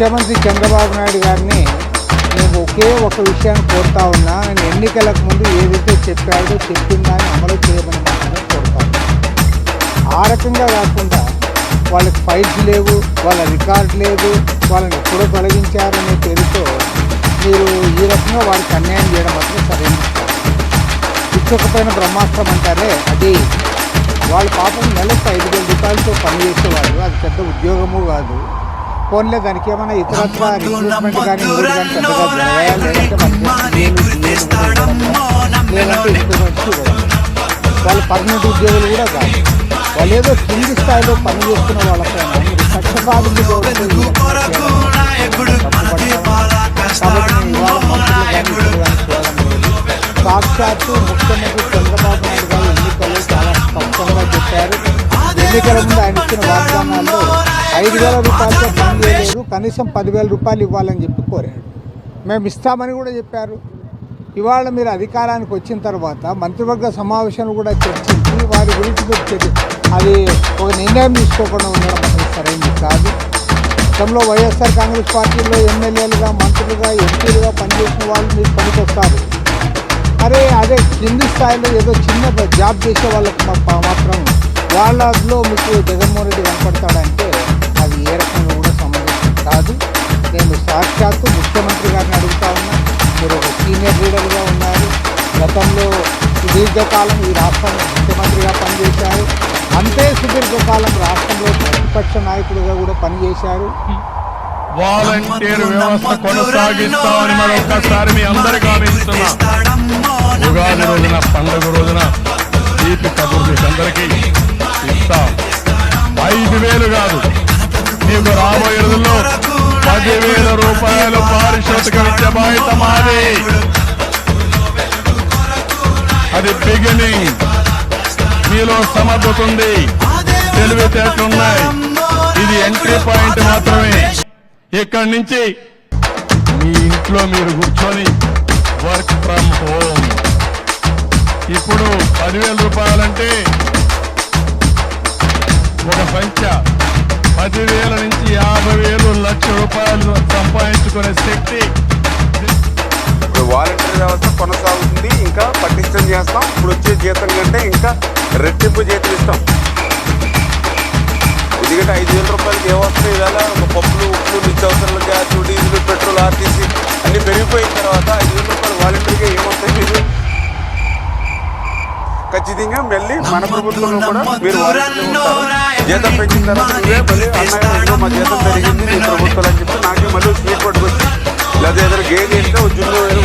ముఖ్యమంత్రి చంద్రబాబు నాయుడు గారిని నేను ఒకే ఒక విషయాన్ని కోరుతా ఉన్నా. నేను ఎన్నికలకు ముందు ఏదైతే చెప్పాడో చెప్పిన దాన్ని అమలు చేయమని మాత్రమే కోరుతా ఆ రకంగా కాకుండా వాళ్ళకి ఫైట్స్ లేవు వాళ్ళ రికార్డ్ లేదు వాళ్ళని ఎప్పుడో తొలగించారనే పేరుతో మీరు ఈ రకంగా వాళ్ళకి అన్యాయం చేయడం మాత్రం సరైన ఇచ్చకపోయిన బ్రహ్మాస్త్రం అంటారే అది వాళ్ళ పాపం నెలకు ఐదు వేల రూపాయలతో పనిచేసేవాళ్ళు అది పెద్ద ఉద్యోగము కాదు ఫోన్లే దానికి ఏమైనా రిక్రూట్మెంట్ కానీ వాళ్ళకి కూడా వాళ్ళు పర్మనెంట్ ఉద్యోగులు కూడా కాదు. వాళ్ళు ఏదో కింది స్థాయిలో పని చేస్తున్న వాళ్ళపైన మీరు పక్షపాతం కాబట్టి నేను ఇవాళ మంత్రులు కానీ ఇప్పుడు కానీ చూడడం లేదు సాక్షాత్తు ముఖ్యమంత్రి చంద్రబాబు నాయుడు గారు ఎన్నికల్లో చాలా స్పష్టంగా చెప్పారు. ఎన్నికల ముందు ఆయన ఇచ్చిన వాగ్దానాల్లో ఐదు వేల రూపాయలతో పని చేయలేదు కనీసం పదివేల రూపాయలు ఇవ్వాలని చెప్పి కోరాడు. మేము ఇస్తామని కూడా చెప్పారు. ఇవాళ మీరు అధికారానికి వచ్చిన తర్వాత మంత్రివర్గ సమావేశాలు కూడా చర్చించి వారి గురించి మీరు అది ఒక నిర్ణయం తీసుకోకుండా ఉండడం అసలు సరైనది కాదు. గతంలో వైఎస్ఆర్ కాంగ్రెస్ పార్టీలో ఎమ్మెల్యేలుగా మంత్రులుగా ఎంపీలుగా పనిచేసిన వాళ్ళు మీరు పనికొస్తారు. అరే అదే కింది స్థాయిలో ఏదో చిన్న జాబ్ చేసే వాళ్ళకి మాత్రం వాళ్ళలో మీకు జగన్మోహన్ రెడ్డి కనపడతాడంటే కాదు. నేను సాక్షాత్తు ముఖ్యమంత్రి గారిని అడుగుతా ఉన్నా. మీరు ఒక సీనియర్ లీడర్గా ఉన్నారు. గతంలో సుదీర్ఘకాలం ఈ రాష్ట్రంలో ముఖ్యమంత్రిగా పనిచేశారు. అంతే సుదీర్ఘకాలం రాష్ట్రంలో ప్రతిపక్ష నాయకుడిగా కూడా పనిచేశారు. వాలంటీర్ వ్యవస్థ కొనసాగిస్తామని మరొకసారి మీ అందరికీ హామీస్తున్నా నీకు రాబోయే రోజుల్లో పదివేల రూపాయలు పారితోషికం విద్య బాధ్యత మాది. అది బిగినింగ్ మీలో సమర్థత ఉంది. తెలివితేటలున్నాయి ఇది ఎంట్రీ పాయింట్ మాత్రమే. ఇక్కడి నుంచి మీ ఇంట్లో మీరు కూర్చొని వర్క్ ఫ్రమ్ హోమ్ ఇప్పుడు పదివేల రూపాయలంటే రూపాయలు సంపాదించుకునే శక్తి. ఇప్పుడు వాలంటీర్ వ్యవస్థ కొనసాగుతుంది ఇంకా పటిష్టం చేస్తాం. ఇప్పుడు వచ్చే జీతం కంటే ఇంకా రెట్టింపు జీతం ఇస్తాం. ఎందుకంటే ఐదు వేల రూపాయలకి ఏమొస్తాయి ఇవాళ పప్పులు ఉప్పులు నిత్యావసరాలు గ్యాస్ డీజిల్ పెట్రోల్ ఆర్టీసీ అన్ని పెరిగిపోయిన తర్వాత ఐదు వేల రూపాయలు వాలంటీర్గా ఏమొస్తాయి మీరు ఖచ్చితంగా మళ్ళీ మన ప్రభుత్వంలో కూడా మీరు జీతం పెంచిన తర్వాత నువ్వే మా జీతం పెరిగింది నీ ప్రభుత్వాలు అని చెప్పి నాకే మళ్ళీ స్పీడ్ పట్టుకొచ్చి లేదా ఏదైనా గేమ్ చేస్తే ఉద్యోగం